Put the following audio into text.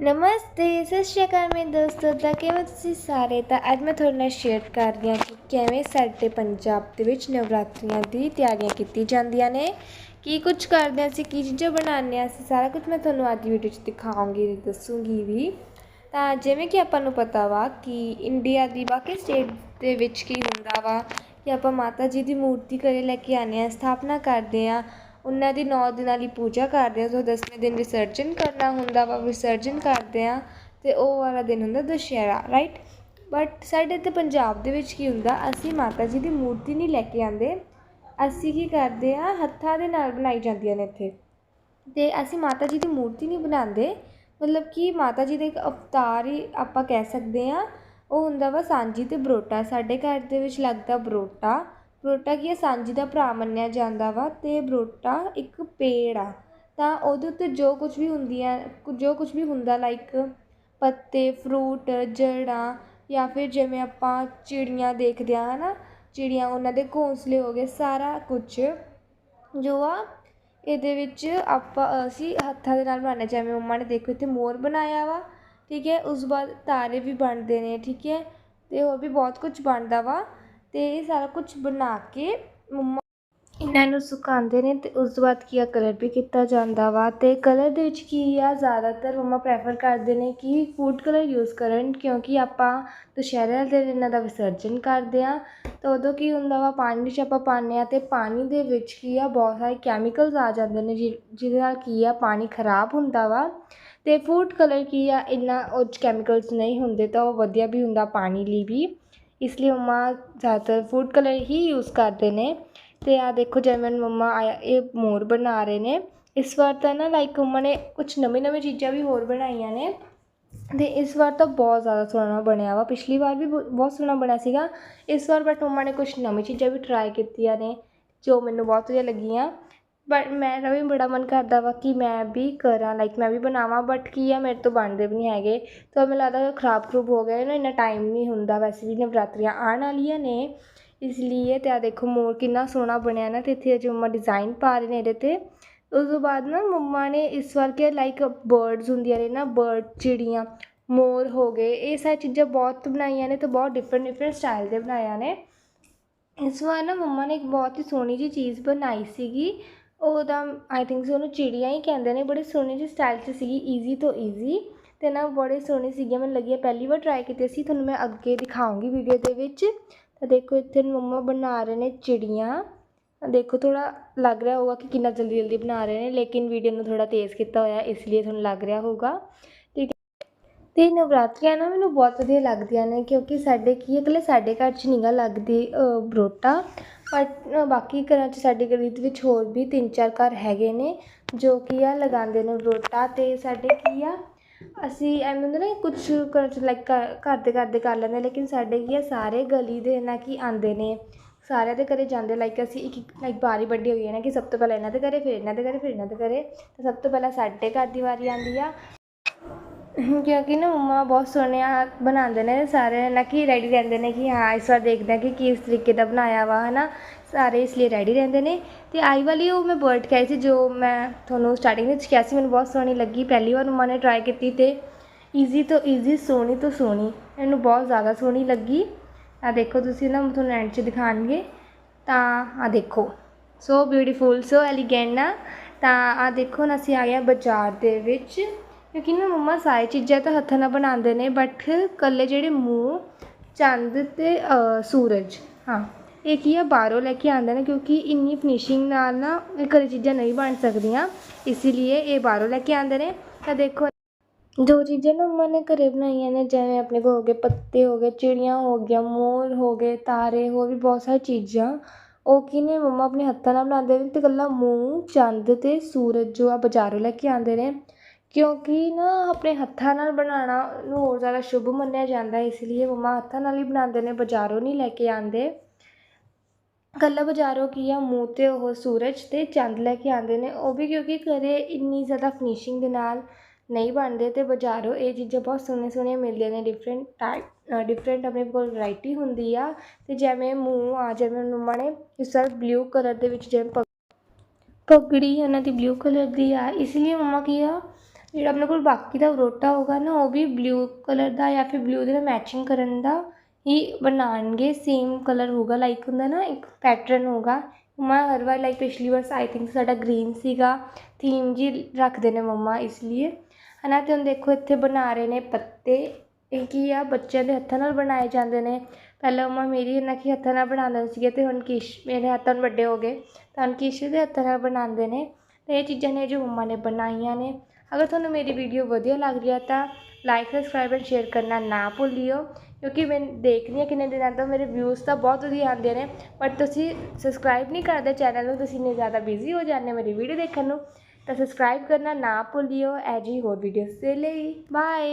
ਨਮਸਤੇ, ਸਤਿ ਸ਼੍ਰੀ ਅਕਾਲ ਮੇਰੇ ਦੋਸਤੋ ਦਾ ਕਿਵੇਂ ਤੁਸੀਂ ਸਾਰੇ? ਤਾਂ ਅੱਜ ਮੈਂ ਤੁਹਾਡੇ ਨਾਲ ਸ਼ੇਅਰ ਕਰ ਰਹੀ ਹਾਂ ਕਿ ਕਿਵੇਂ ਸਾਡੇ ਪੰਜਾਬ ਦੇ ਵਿੱਚ ਨਵਰਾਤਰੀਆਂ ਦੀ ਤਿਆਰੀਆਂ ਕੀਤੀ ਜਾਂਦੀਆਂ ਨੇ, ਕੀ ਕੁਝ ਕਰਦੇ ਹਾਂ, ਅਸੀਂ ਕੀ ਚੀਜ਼ਾਂ ਬਣਾਉਂਦੇ ਹਾਂ, ਅਸੀਂ ਸਾਰਾ ਕੁਝ ਮੈਂ ਤੁਹਾਨੂੰ ਅੱਜ ਵੀਡੀਓ 'ਚ ਦਿਖਾਉਂਗੀ ਤੇ ਦੱਸੂਗੀ ਵੀ। ਤਾਂ ਜਿਵੇਂ ਕਿ ਆਪਾਂ ਨੂੰ ਪਤਾ ਵਾ ਕਿ ਇੰਡੀਆ ਦੀ ਬਾਕੀ ਸਟੇਟ ਦੇ ਵਿੱਚ ਕੀ ਹੁੰਦਾ ਵਾ, ਕਿ ਆਪਾਂ ਮਾਤਾ ਜੀ ਦੀ ਮੂਰਤੀ ਘਰੇ ਲੈ ਕੇ ਆਉਂਦੇ ਹਾਂ, ਸਥਾਪਨਾ ਕਰਦੇ ਹਾਂ ਉਹਨਾਂ ਦੀ ਨੌ ਦਿਨਾਂ ਲਈ ਪੂਜਾ ਕਰਦੇ ਹਾਂ। ਸੋ ਦਸਵੇਂ ਦਿਨ ਵਿਸਰਜਨ ਕਰਨਾ ਹੁੰਦਾ ਵਾ, ਵਿਸਰਜਨ ਕਰਦੇ ਹਾਂ ਅਤੇ ਉਹ ਵਾਲਾ ਦਿਨ ਹੁੰਦਾ ਦੁਸਹਿਰਾ ਰਾਈਟ ਬਟ ਸਾਡੇ ਇੱਥੇ ਪੰਜਾਬ ਦੇ ਵਿੱਚ ਕੀ ਹੁੰਦਾ, ਅਸੀਂ ਮਾਤਾ ਜੀ ਦੀ ਮੂਰਤੀ ਨਹੀਂ ਲੈ ਕੇ ਆਉਂਦੇ। ਅਸੀਂ ਕੀ ਕਰਦੇ ਹਾਂ, ਹੱਥਾਂ ਦੇ ਨਾਲ ਬਣਾਈ ਜਾਂਦੀਆਂ ਨੇ ਇੱਥੇ। ਅਤੇ ਅਸੀਂ ਮਾਤਾ ਜੀ ਦੀ ਮੂਰਤੀ ਨਹੀਂ ਬਣਾਉਂਦੇ। ਮਤਲਬ ਕਿ ਮਾਤਾ ਜੀ ਦਾ ਇੱਕ ਅਵਤਾਰ ਹੀ ਆਪਾਂ ਕਹਿ ਸਕਦੇ ਹਾਂ। ਉਹ ਹੁੰਦਾ ਵਾ ਸਾਂਝੀ ਅਤੇ ਬਰੋਟਾ। ਸਾਡੇ ਘਰ ਦੇ ਵਿੱਚ ਲੱਗਦਾ ਬਰੋਟਾ। ਬਰੋਟਾ ਕੀ ਹੈ ਸਾਂਝੀ ਦਾ ਭਰਾ ਮੰਨਿਆ ਜਾਂਦਾ ਵਾ ਅਤੇ ਬਰੋਟਾ ਇੱਕ ਪੇੜ ਆ। ਤਾਂ ਉਹਦੇ ਉੱਤੇ ਜੋ ਕੁਛ ਵੀ ਹੁੰਦੀਆਂ, ਜੋ ਕੁਛ ਵੀ ਹੁੰਦਾ ਲਾਈਕ ਪੱਤੇ ਫਰੂਟ ਜੜ੍ਹਾਂ ਜਾਂ ਫਿਰ ਜਿਵੇਂ ਆਪਾਂ ਚਿੜੀਆਂ ਦੇਖਦੇ ਹਾਂ ਹੈ ਨਾ ਚਿੜੀਆਂ, ਉਹਨਾਂ ਦੇ ਘੋਂਸਲੇ ਹੋ ਗਏ, ਸਾਰਾ ਕੁਛ ਜੋ ਆ ਇਹਦੇ ਵਿੱਚ ਆਪਾਂ, ਅਸੀਂ ਹੱਥਾਂ ਦੇ ਨਾਲ ਬਣਾਉਂਦੇ ਜਿਵੇਂ ਮੰਮਾ ਨੇ ਦੇਖੋ, ਇੱਥੇ ਮੋਰ ਬਣਾਇਆ ਵਾ, ਠੀਕ ਹੈ? ਉਸ ਤੋਂ ਬਾਅਦ ਤਾਰੇ ਵੀ ਬਣਦੇ ਨੇ, ਠੀਕ ਹੈ? ਅਤੇ ਹੋਰ ਵੀ ਬਹੁਤ ਕੁਛ ਬਣਦਾ ਵਾ। ਅਤੇ ਇਹ ਸਾਰਾ ਕੁਝ ਬਣਾ ਕੇ ਮੰਮਾ ਇਹਨਾਂ ਨੂੰ ਸੁਕਾਉਂਦੇ ਨੇ ਅਤੇ ਉਸ ਤੋਂ ਬਾਅਦ ਕੀ ਆ ਕਲਰ ਵੀ ਕੀਤਾ ਜਾਂਦਾ ਵਾ ਅਤੇ ਕਲਰ ਦੇ ਵਿੱਚ ਕੀ ਆ, ਜ਼ਿਆਦਾਤਰ ਮੰਮਾ ਪ੍ਰੈਫਰ ਕਰਦੇ ਨੇ ਕਿ ਫੂਡ ਕਲਰ ਯੂਜ਼ ਕਰਨ ਕਿਉਂਕਿ ਆਪਾਂ ਦੁਸਹਿਰੇ ਵਾਲੇ ਦਿਨ ਇਹਨਾਂ ਦਾ ਵਿਸਰਜਨ ਕਰਦੇ ਹਾਂ ਤਾਂ ਉਦੋਂ ਕੀ ਹੁੰਦਾ ਵਾ, ਪਾਣੀ ਵਿੱਚ ਆਪਾਂ ਪਾਉਂਦੇ ਹਾਂ ਅਤੇ ਪਾਣੀ ਦੇ ਵਿੱਚ ਕੀ ਆ, ਬਹੁਤ ਸਾਰੇ ਕੈਮੀਕਲਸ ਆ ਜਾਂਦੇ ਨੇ ਜਿ, ਜਿਹਦੇ ਨਾਲ ਕੀ ਆ, ਪਾਣੀ ਖਰਾਬ ਹੁੰਦਾ ਵਾ ਅਤੇ ਫੂਡ ਕਲਰ ਕੀ ਆ, ਇੰਨਾ ਉਹ 'ਚ ਕੈਮੀਕਲਸ ਨਹੀਂ ਹੁੰਦੇ ਤਾਂ ਉਹ ਵਧੀਆ ਵੀ ਹੁੰਦਾ ਪਾਣੀ ਲਈ ਵੀ। ਇਸ ਲਈ ਮੰਮਾ ਜ਼ਿਆਦਾਤਰ ਫੂਡ ਕਲਰ ਹੀ ਯੂਜ਼ ਕਰਦੇ ਨੇ ਅਤੇ ਆਹ ਦੇਖੋ ਜਿਵੇਂ ਮੰਮਾ ਆਇਆ ਇਹ ਮੋਰ ਬਣਾ ਰਹੇ ਨੇ ਇਸ ਵਾਰ ਤਾਂ ਨਾ ਲਾਈਕ ਮੰਮਾ ਨੇ ਕੁਛ ਨਵੀਂ ਨਵੀਂ ਚੀਜ਼ਾਂ ਵੀ ਹੋਰ ਬਣਾਈਆਂ ਨੇ ਅਤੇ ਇਸ ਵਾਰ ਤਾਂ ਬਹੁਤ ਜ਼ਿਆਦਾ ਸੋਹਣਾ ਬਣਿਆ ਵਾ ਪਿਛਲੀ ਵਾਰ ਵੀ ਬ- ਬਹੁਤ ਸੋਹਣਾ ਬਣਿਆ ਸੀਗਾ ਇਸ ਵਾਰ ਬਟ ਮੰਮਾ ਨੇ ਕੁਛ ਨਵੀਂ ਚੀਜ਼ਾਂ ਵੀ ਟਰਾਈ ਕੀਤੀਆਂ ਨੇ ਜੋ ਮੈਨੂੰ ਬਹੁਤ ਵਧੀਆ ਲੱਗੀਆਂ ਬਟ ਮੇਰਾ ਵੀ ਬੜਾ ਮਨ ਕਰਦਾ ਵਾ ਕਿ ਮੈਂ ਵੀ ਕਰਾਂ ਲਾਈਕ ਮੈਂ ਵੀ ਬਣਾਵਾਂ ਬਟ ਕੀ ਆ ਮੇਰੇ ਤੋਂ ਬਣਦੇ ਵੀ ਨਹੀਂ ਹੈਗੇ। ਤਾਂ ਮੈਨੂੰ ਲੱਗਦਾ ਖਰਾਬ ਖਰੂਬ ਹੋ ਗਏ ਨਾ ਇੰਨਾ ਟਾਈਮ ਨਹੀਂ ਹੁੰਦਾ। ਵੈਸੇ ਵੀ ਨਵਰਾਤਰੀਆਂ ਆਉਣ ਵਾਲੀਆਂ ਨੇ, ਇਸ ਲਈ ਤੇ ਆ ਦੇਖੋ ਮੋਰ ਕਿੰਨਾ ਸੋਹਣਾ ਬਣਿਆ ਨਾ ਅਤੇ ਇੱਥੇ ਅਜੇ ਮੰਮਾ ਡਿਜ਼ਾਈਨ ਪਾ ਰਹੇ ਨੇ ਇਹਦੇ 'ਤੇ। ਉਸ ਤੋਂ ਬਾਅਦ ਨਾ ਮੰਮਾ ਨੇ ਇਸ ਵਾਰ ਕਿ ਲਾਈਕ ਬਰਡਸ ਹੁੰਦੀਆਂ ਨੇ ਨਾ ਬਰਡ ਚਿੜੀਆਂ ਮੋਰ ਹੋ ਗਏ, ਇਹ ਸਾਰੀ ਚੀਜ਼ਾਂ ਬਹੁਤ ਬਣਾਈਆਂ ਨੇ ਅਤੇ ਬਹੁਤ ਡਿਫਰੈਂਟ ਡਿਫਰੈਂਟ ਸਟਾਈਲ ਦੇ ਬਣਾਇਆ ਨੇ। ਇਸ ਵਾਰ ਨਾ ਮੰਮਾ ਨੇ ਇੱਕ ਬਹੁਤ ਹੀ ਸੋਹਣੀ ਜਿਹੀ ਚੀਜ਼ ਬਣਾਈ ਸੀਗੀ ਉਹਦਾ ਆਈ ਥਿੰਕ ਸੋ ਉਹਨੂੰ ਚਿੜੀਆਂ ਹੀ ਕਹਿੰਦੇ ਨੇ ਬੜੇ ਸੋਹਣੇ ਜਿਹੇ ਸਟਾਈਲ 'ਚ ਸੀਗੀ ਈਜ਼ੀ ਤੋਂ ਈਜ਼ੀ ਅਤੇ ਨਾ ਬੜੇ ਸੋਹਣੇ ਸੀਗੇ ਮੈਨੂੰ ਲੱਗੀ ਪਹਿਲੀ ਵਾਰ ਟਰਾਈ ਕੀਤੇ ਸੀ ਤੁਹਾਨੂੰ ਮੈਂ ਅੱਗੇ ਦਿਖਾਉਂਗੀ ਵੀਡੀਓ ਦੇ ਵਿੱਚ। ਤਾਂ ਦੇਖੋ ਇੱਥੇ ਮੰਮਾ ਬਣਾ ਰਹੇ ਨੇ ਚਿੜੀਆਂ। ਦੇਖੋ ਥੋੜ੍ਹਾ ਲੱਗ ਰਿਹਾ ਹੋਊਗਾ ਕਿ ਕਿੰਨਾ ਜਲਦੀ ਜਲਦੀ ਬਣਾ ਰਹੇ ਨੇ ਲੇਕਿਨ ਵੀਡੀਓ ਨੂੰ ਥੋੜ੍ਹਾ ਤੇਜ਼ ਕੀਤਾ ਹੋਇਆ ਇਸ ਲਈ ਤੁਹਾਨੂੰ ਲੱਗ ਰਿਹਾ ਹੋਊਗਾ। ਠੀਕ ਹੈ। ਅਤੇ ਨਵਰਾਤਰੀਆਂ ਨਾ ਮੈਨੂੰ ਬਹੁਤ ਵਧੀਆ ਲੱਗਦੀਆਂ ਨੇ ਕਿਉਂਕਿ ਸਾਡੇ ਕੀ ਹੈ ਇਕੱਲੇ ਸਾਡੇ ਘਰ 'ਚ ਨੀਗਾ ਲੱਗਦੀ ਅ, ਬਰੋਟਾ। ਪਰ ਬਾਕੀ ਘਰਾਂ 'ਚ ਸਾਡੇ ਗਲੀ ਦੇ ਵਿੱਚ ਹੋਰ ਵੀ ਤਿੰਨ ਚਾਰ ਘਰ ਹੈਗੇ ਨੇ, ਜੋ ਕੀ ਆ ਲਗਾਉਂਦੇ ਨੇ ਬਰੋਟਾ ਅਤੇ ਸਾਡੇ ਕੀ ਆ, ਅਸੀਂ ਐਵੇਂ ਹੁੰਦਾ ਨਾ ਕੁਛ ਘਰਾਂ 'ਚ ਲਾਈਕ ਘਰ ਦੇ ਘਰ ਦੇ ਕਰ ਲੈਂਦੇ, ਲੇਕਿਨ ਸਾਡੇ ਕੀ ਆ ਸਾਰੇ ਗਲੀ ਦੇ ਨਾ ਕਿ ਆਉਂਦੇ ਨੇ। ਸਾਰਿਆਂ ਦੇ ਘਰ ਜਾਂਦੇ ਲਾਈਕ ਅਸੀਂ ਇੱਕ ਇੱਕ ਲਾਈਕ ਵਾਰੀ ਵੱਡੀ ਹੋਈ ਹੈ ਨਾ ਕਿ ਸਭ ਤੋਂ ਪਹਿਲਾਂ ਇਹਨਾਂ ਦੇ ਘਰ, ਫਿਰ ਇਹਨਾਂ ਦੇ ਘਰ, ਫਿਰ ਇਹਨਾਂ ਦੇ ਘਰੇ, ਤਾਂ ਸਭ ਤੋਂ ਪਹਿਲਾਂ ਸਾਡੇ ਘਰ ਦੀ ਵਾਰੀ ਆਉਂਦੀ ਆ। ਕਿਉਂਕਿ ਨਾ ਮੰਮਾ ਬਹੁਤ ਸੋਹਣਿਆ ਬਣਾਉਂਦੇ ਨੇ ਸਾਰੇ, ਨਾ ਕਿ ਰੈਡੀ ਰਹਿੰਦੇ ਨੇ ਕਿ ਹਾਂ ਇਸ ਵਾਰ ਦੇਖਦੇ ਹਾਂ ਕਿ ਕਿਸ ਤਰੀਕੇ ਦਾ ਬਣਾਇਆ ਵਾ ਹੈ ਨਾ ਸਾਰੇ ਇਸ ਲਈ ਰੈਡੀ ਰਹਿੰਦੇ ਨੇ। ਅਤੇ ਆਈ ਵਾਲੀ ਉਹ ਮੈਂ ਬਰਡ ਕਹੀ ਸੀ, ਜੋ ਮੈਂ ਤੁਹਾਨੂੰ ਸਟਾਰਟਿੰਗ ਵਿੱਚ ਕਿਹਾ ਸੀ, ਮੈਨੂੰ ਬਹੁਤ ਸੋਹਣੀ ਲੱਗੀ। ਪਹਿਲੀ ਵਾਰ ਮੰਮਾ ਨੇ ਟਰਾਈ ਕੀਤੀ ਅਤੇ ਈਜ਼ੀ ਤੋਂ ਈਜ਼ੀ ਸੋਹਣੀ ਤੋਂ ਸੋਹਣੀ ਇਹਨੂੰ ਬਹੁਤ ਜ਼ਿਆਦਾ ਸੋਹਣੀ ਲੱਗੀ। ਆ ਦੇਖੋ ਤੁਸੀਂ ਨਾ, ਤੁਹਾਨੂੰ ਐਂਡ 'ਚ ਦਿਖਾਣਗੇ ਤਾਂ ਆ ਦੇਖੋ ਸੋ ਬਿਊਟੀਫੁਲ ਸੋ ਐਲੀਗੈਂਟ ਨਾ ਤਾਂ ਆ ਦੇਖੋ ਨਾ ਅਸੀਂ ਆ ਗਏ ਹਾਂ ਬਾਜ਼ਾਰ ਦੇ ਵਿੱਚ। ਕਿਉਂਕਿ ਨਾ ਮੰਮਾ ਸਾਰੀ ਚੀਜ਼ਾਂ ਤਾਂ ਹੱਥਾਂ ਨਾਲ ਬਣਾਉਂਦੇ ਨੇ ਬਟ ਇਕੱਲੇ ਜਿਹੜੇ ਮੂੰਹ, ਚੰਦ ਅਤੇ ਸੂਰਜ, ਹਾਂ। ਇਹ ਕੀ ਆ, ਬਾਹਰੋਂ ਲੈ ਕੇ ਆਉਂਦੇ ਨੇ ਕਿਉਂਕਿ ਇੰਨੀ ਫਿਨਿਸ਼ਿੰਗ ਨਾਲ ਨਾ ਇਹ ਘਰੇ ਚੀਜ਼ਾਂ ਨਹੀਂ ਬਣ ਸਕਦੀਆਂ ਇਸ ਲਈ ਇਹ ਬਾਹਰੋਂ ਲੈ ਕੇ ਆਉਂਦੇ ਨੇ। ਤਾਂ ਦੇਖੋ, ਜੋ ਚੀਜ਼ਾਂ ਨਾ ਮੰਮਾ ਨੇ ਘਰੇ ਬਣਾਈਆਂ ਨੇ, ਜਿਵੇਂ ਆਪਣੇ ਕੋਲ ਹੋ ਗਏ ਪੱਤੇ, ਹੋ ਗਏ ਚਿੜੀਆਂ, ਹੋ ਗਈਆਂ ਮੋਰ, ਹੋ ਗਏ ਤਾਰੇ, ਹੋਰ ਵੀ ਬਹੁਤ ਸਾਰੀ ਚੀਜ਼ਾਂ, ਉਹ ਕੀ ਨੇ ਮੰਮਾ ਆਪਣੇ ਹੱਥਾਂ ਨਾਲ ਬਣਾਉਂਦੇ ਨੇ ਅਤੇ ਇਕੱਲਾ ਮੂੰਹ, ਚੰਦ ਅਤੇ ਸੂਰਜ ਜੋ ਆ ਬਾਜ਼ਾਰੋਂ ਲੈ ਕੇ ਆਉਂਦੇ ਨੇ। ਕਿਉਂਕਿ ਨਾ ਆਪਣੇ ਹੱਥਾਂ ਨਾਲ ਬਣਾਉਣਾ ਨੂੰ ਹੋਰ ਜ਼ਿਆਦਾ ਸ਼ੁਭ ਮੰਨਿਆ ਜਾਂਦਾ ਇਸ ਲਈ ਮੰਮਾ ਹੱਥਾਂ ਨਾਲ ਹੀ ਬਣਾਉਂਦੇ ਨੇ, ਬਜ਼ਾਰੋਂ ਨਹੀਂ ਲੈ ਕੇ ਆਉਂਦੇ। ਇਕੱਲਾ ਬਜ਼ਾਰੋਂ ਕੀ ਆ, ਮੂੰਹ 'ਤੇ ਉਹ ਸੂਰਜ ਅਤੇ ਚੰਦ ਲੈ ਕੇ ਆਉਂਦੇ ਨੇ, ਉਹ ਵੀ ਕਿਉਂਕਿ ਘਰੇ ਇੰਨੀ ਜ਼ਿਆਦਾ ਫਿਨਿਸ਼ਿੰਗ ਦੇ ਨਾਲ ਨਹੀਂ ਬਣਦੇ ਅਤੇ ਬਜ਼ਾਰੋਂ ਇਹ ਚੀਜ਼ਾਂ ਬਹੁਤ ਸੋਹਣੀਆਂ ਸੋਹਣੀਆਂ ਮਿਲਦੀਆਂ ਨੇ ਡਿਫਰੈਂਟ ਟਾਈਪ ਡਿਫਰੈਂਟ ਆਪਣੇ ਕੋਲ ਵੈਰਾਈਟੀ ਹੁੰਦੀ ਆ ਅਤੇ ਜਿਵੇਂ ਮੂੰਹ ਆ, ਜਿਵੇਂ ਮੰਮਾ ਨੇ ਇਸ ਵਾਰ ਬਲੂ ਕਲਰ ਦੇ ਵਿੱਚ ਜਿਵੇਂ ਪਗੜੀ ਇਹਨਾਂ ਦੀ ਬਲੂ ਕਲਰ ਦੀ ਆ ਇਸ ਲਈ ਮੰਮਾ ਕੀ ਆ ਜਿਹੜਾ ਆਪਣੇ ਕੋਲ ਬਾਕੀ ਦਾ ਫਰੋਟਾ ਹੋਊਗਾ ਨਾ, ਉਹ ਵੀ ਬਲਿਊ ਕਲਰ ਦਾ ਜਾਂ ਫਿਰ ਬਲਿਊ ਦੇ ਨਾਲ ਮੈਚਿੰਗ ਕਰਨ ਦਾ ਹੀ ਬਣਾਉਣਗੇ ਸੇਮ ਕਲਰ ਹੋਊਗਾ ਲਾਈਕ ਹੁੰਦਾ ਨਾ, ਇੱਕ ਪੈਟਰਨ ਹੋਊਗਾ। ਮੰਮਾ, ਹਰ ਵਾਰ ਲਾਈਕ ਪਿਛਲੀ ਵਾਰ ਆਈ ਥਿੰਕ ਸਾਡਾ ਗ੍ਰੀਨ ਸੀਗਾ ਥੀਮ ਜੀ ਰੱਖਦੇ ਨੇ ਮੰਮਾ, ਇਸ ਲਈ ਹੈ ਨਾ ਅਤੇ ਹੁਣ ਦੇਖੋ, ਇੱਥੇ ਬਣਾ ਰਹੇ ਨੇ ਪੱਤੇ। ਇਹ ਕੀ ਆ, ਬੱਚਿਆਂ ਦੇ ਹੱਥਾਂ ਨਾਲ ਬਣਾਏ ਜਾਂਦੇ ਨੇ। ਪਹਿਲਾਂ ਮੰਮਾ ਮੇਰੀ ਇਹਨਾਂ ਕੀ ਹੱਥਾਂ ਨਾਲ ਬਣਾਉਂਦੇ ਸੀਗੇ ਅਤੇ ਹੁਣ ਕਿਸ਼ ਮੇਰੇ ਹੱਥਾਂ ਹੁਣ ਵੱਡੇ ਹੋ ਗਏ। ਤਾਂ ਹੁਣ ਕਿਸ਼ ਦੇ ਹੱਥਾਂ ਨਾਲ ਬਣਾਉਂਦੇ ਨੇ। ਅਤੇ ਇਹ ਚੀਜ਼ਾਂ ਨੇ ਜੋ ਮੰਮਾ ਨੇ ਬਣਾਈਆਂ ਨੇ। ਅਗਰ ਤੁਹਾਨੂੰ ਮੇਰੀ ਵੀਡੀਓ ਵਧੀਆ ਲੱਗ ਰਹੀ ਹੈ ਤਾਂ ਲਾਈਕ ਸਬਸਕ੍ਰਾਈਬ ਐਂਡ ਸ਼ੇਅਰ ਕਰਨਾ ਨਾ ਭੁੱਲਿਓ, ਕਿਉਂਕਿ ਮੈਂ ਦੇਖਦੀ ਹਾਂ ਕਿੰਨੇ ਦਿਨਾਂ ਤੋਂ ਮੇਰੇ ਵਿਊਜ਼ ਤਾਂ ਬਹੁਤ ਵਧੀਆ ਆਉਂਦੇ ਨੇ ਪਰ ਤੁਸੀਂ ਸਬਸਕ੍ਰਾਈਬ ਨਹੀਂ ਕਰਦੇ ਚੈਨਲ ਨੂੰ, ਤੁਸੀਂ ਇੰਨੇ ਜ਼ਿਆਦਾ ਬਿਜ਼ੀ ਹੋ ਜਾਂਦੇ ਹੋ ਮੇਰੀ ਵੀਡੀਓ ਦੇਖਣ ਨੂੰ, ਤਾਂ ਸਬਸਕ੍ਰਾਈਬ ਕਰਨਾ ਨਾ ਭੁੱਲਿਓ ਐ ਜੀ ਹੋਰ ਵੀਡੀਓਜ਼ ਦੇ ਲਈ। ਬਾਏ